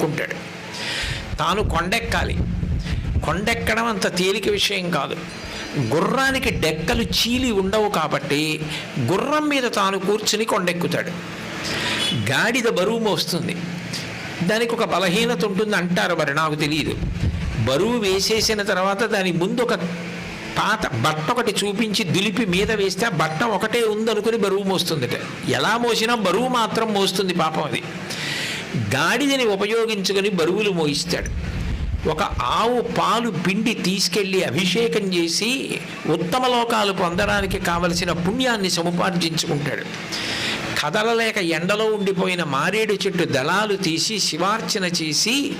కుంటాడు తాను కొండెక్కాలి. కొండెక్కడం అంత తేలిక విషయం కాదు. గుర్రానికి డెక్కలు చీలి ఉండవు కాబట్టి గుర్రం మీద తాను కూర్చుని కొండెక్కుతాడు. గాడిద బరువు మోస్తుంది. దానికి ఒక బలహీనత ఉంటుంది అంటారు మరి నాకు తెలియదు. బరువు వేసేసిన తర్వాత దాని ముందు ఒక పాత బట్ట ఒకటి చూపించి దులిపి మీద వేస్తే ఆ బట్ట ఒకటే ఉందనుకుని బరువు మోస్తుంది ఎలా మోసినా బరువు మాత్రం మోస్తుంది పాపం అది. గాడిదని ఉపయోగించుకొని బరువులు మోయిస్తాడు. ఒక ఆవు పాలు పిండి తీసుకెళ్ళి అభిషేకం చేసి ఉత్తమ లోకాలు పొందడానికి కావలసిన పుణ్యాన్ని సముపార్జించుకుంటాడు. కదలలేక ఎండలో ఉండిపోయిన మారేడు చెట్టు దళాలు తీసి శివార్చన చేసి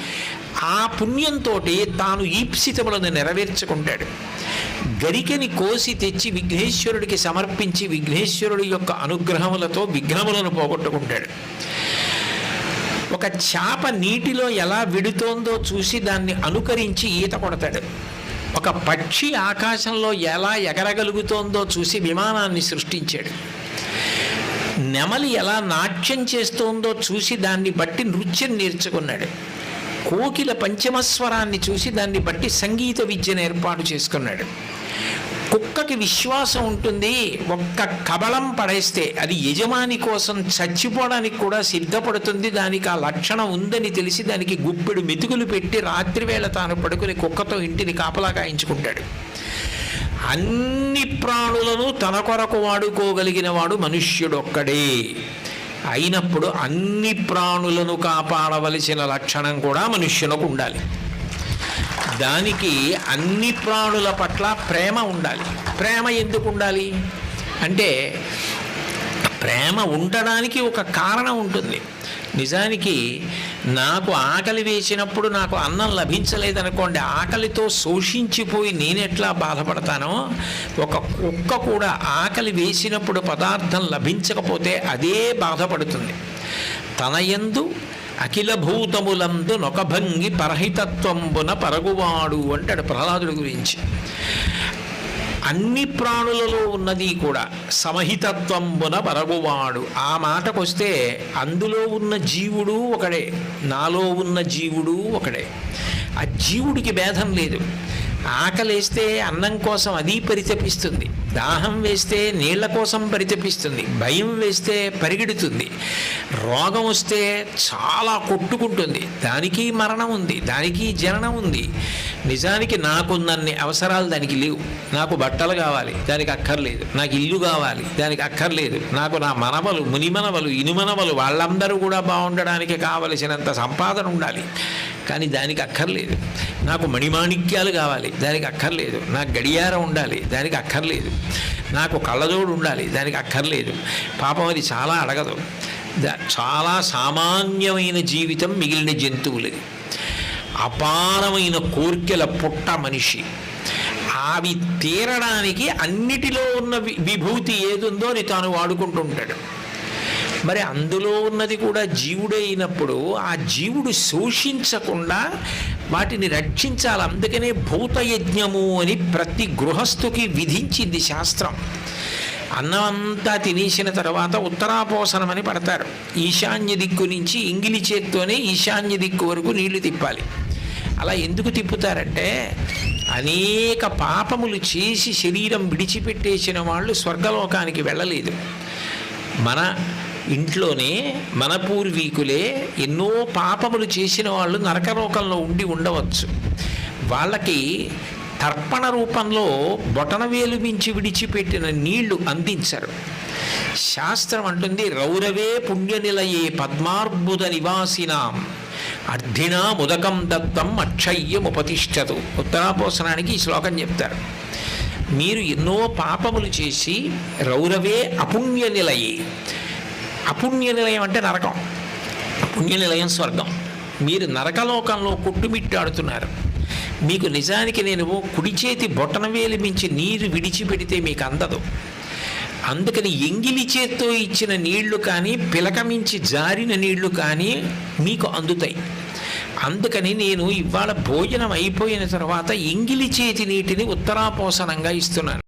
ఆ పుణ్యంతో తాను ఈప్సితములను నెరవేర్చుకుంటాడు. గరికెని కోసి తెచ్చి విఘ్నేశ్వరుడికి సమర్పించి విఘ్నేశ్వరుడి యొక్క అనుగ్రహములతో విఘ్నములను పోగొట్టుకుంటాడు. ఒక చేప నీటిలో ఎలా విడుతోందో చూసి దాన్ని అనుకరించి ఈత కొడతాడు. ఒక పక్షి ఆకాశంలో ఎలా ఎగరగలుగుతోందో చూసి విమానాన్ని సృష్టించాడు. నెమలి ఎలా నాట్యం చేస్తోందో చూసి దాన్ని బట్టి నృత్యం నేర్చుకున్నాడు. కోకిల పంచమస్వరాన్ని చూసి దాన్ని బట్టి సంగీత విద్యను ఏర్పాటు చేసుకున్నాడు. కుక్కకి విశ్వాసం ఉంటుంది ఒక్క కబళం పడేస్తే అది యజమాని కోసం చచ్చిపోవడానికి కూడా సిద్ధపడుతుంది దానికి ఆ లక్షణం ఉందని తెలిసి దానికి గుప్పెడు మెతుకులు పెట్టి రాత్రివేళ తాను పడుకుని కుక్కతో ఇంటిని కాపలా కాయించుకుంటాడు. అన్ని ప్రాణులను తన కొరకు వాడుకోగలిగిన వాడు మనుష్యుడొక్కడే. అయినప్పుడు అన్ని ప్రాణులను కాపాడవలసిన లక్షణం కూడా మనుష్యులకు ఉండాలి. దానికి అన్ని ప్రాణుల పట్ల ప్రేమ ఉండాలి. ప్రేమ ఎందుకు ఉండాలి? అంటే ప్రేమ ఉండడానికి ఒక కారణం ఉంటుంది. నిజానికి నాకు ఆకలి వేసినప్పుడు నాకు అన్నం లభించలేదనుకోండి ఆకలితో శోషించిపోయి నేను ఎట్లా బాధపడతానో ఒక కుక్క కూడా ఆకలి వేసినప్పుడు పదార్థం లభించకపోతే అదే బాధపడుతుంది. తన యందు అఖిల భూతములందు నొకభంగి పరహితత్వంబున పరగువాడు అంటాడు ప్రహ్లాదుడి గురించి. అన్ని ప్రాణులలో ఉన్నది కూడా సమహితత్వంబున పరగువాడు. ఆ మాటకొస్తే అందులో ఉన్న జీవుడు ఒకడే నాలో ఉన్న జీవుడు ఒకడే. ఆ జీవుడికి భేదం లేదు. ఆకలేస్తే అన్నం కోసం అది పరితపిస్తుంది. దాహం వేస్తే నీళ్ళ కోసం పరితపిస్తుంది. భయం వేస్తే పరిగెడుతుంది. రోగం వస్తే చాలా కొట్టుకుంటుంది. దానికి మరణం ఉంది. దానికి జననం ఉంది. నిజానికి నాకున్నన్ని అవసరాలు దానికి లేవు. నాకు బట్టలు కావాలి. దానికి అక్కర్లేదు. నాకు ఇల్లు కావాలి. దానికి అక్కర్లేదు. నాకు నా మనవలు మునిమనవలు ఇనుమనవలు వాళ్ళందరూ కూడా బాగుండడానికి కావలసినంత సంపాదన ఉండాలి. కానీ దానికి అక్కర్లేదు. నాకు మణిమాణిక్యాలు కావాలి దానికి అక్కర్లేదు. నాకు గడియారం ఉండాలి దానికి అక్కర్లేదు. నాకు కళ్ళజోడు ఉండాలి దానికి అక్కర్లేదు. పాపం అది చాలా అడగదు. దా- చాలా సామాన్యమైన జీవితం మిగిలిన జంతువులది. అపారమైన కోర్కెల పుట్ట మనిషి. అవి తీరడానికి అన్నిటిలో ఉన్న వి- విభూతి ఏదుందో అని తాను వాడుకుంటుంటాడు మరి అందులో ఉన్నది కూడా జీవుడే అయినప్పుడు ఆ జీవుడు శోషించకుండా వాటిని రక్షించాలి. అందుకనే భూతయజ్ఞము అని ప్రతి గృహస్థుకి విధించింది శాస్త్రం. అన్నం అంతా తినేసిన తర్వాత ఉత్తరాపోసనం అని పడతారు. ఈశాన్య దిక్కు నుంచి ఇంగిలి చేత్తోనే ఈశాన్య దిక్కు వరకు నీళ్ళు తిప్పాలి. అలా ఎందుకు తిప్పుతారంటే అనేక పాపములు చేసి శరీరం విడిచిపెట్టేసిన వాళ్ళు స్వర్గలోకానికి వెళ్ళలేదు. మన ఇంట్లోనే మన పూర్వీకులే ఎన్నో పాపములు చేసిన వాళ్ళు నరకలోకంలో ఉండి ఉండవచ్చు. వాళ్ళకి తర్పణ రూపంలో బొటనవేలు మించి విడిచిపెట్టిన నీళ్ళు అందించరు. శాస్త్రం అంటుంది రౌరవే పుణ్యనిలయే పద్మార్బుద నివాసినాం. అర్ధినా ముదకం దత్తం అక్షయ్యముపతిష్టదు ఉత్తరాపోసనానికి ఈ శ్లోకం చెప్తారు. మీరు ఎన్నో పాపములు చేసి రౌరవే అపుణ్య నిలయే అపుణ్య నిలయం అంటే నరకం. పుణ్య నిలయం స్వర్గం. మీరు నరకలోకంలో కొట్టుమిట్టాడుతున్నారు. మీకు నిజానికి నేను కుడి చేతి బొటనవేలు మించి నీరు విడిచిపెడితే మీకు అందదు. అందుకని ఎంగిలి చేత్తో ఇచ్చిన నీళ్ళు కానీ పిలకమించి జారిన నీళ్ళు కానీ మీకు అందుతాయి. అందుకని నేను ఇవాళ భోజనం అయిపోయిన తర్వాత ఎంగిలి చేతి నీటిని ఉత్తరాపోసనంగా ఇస్తున్నాను.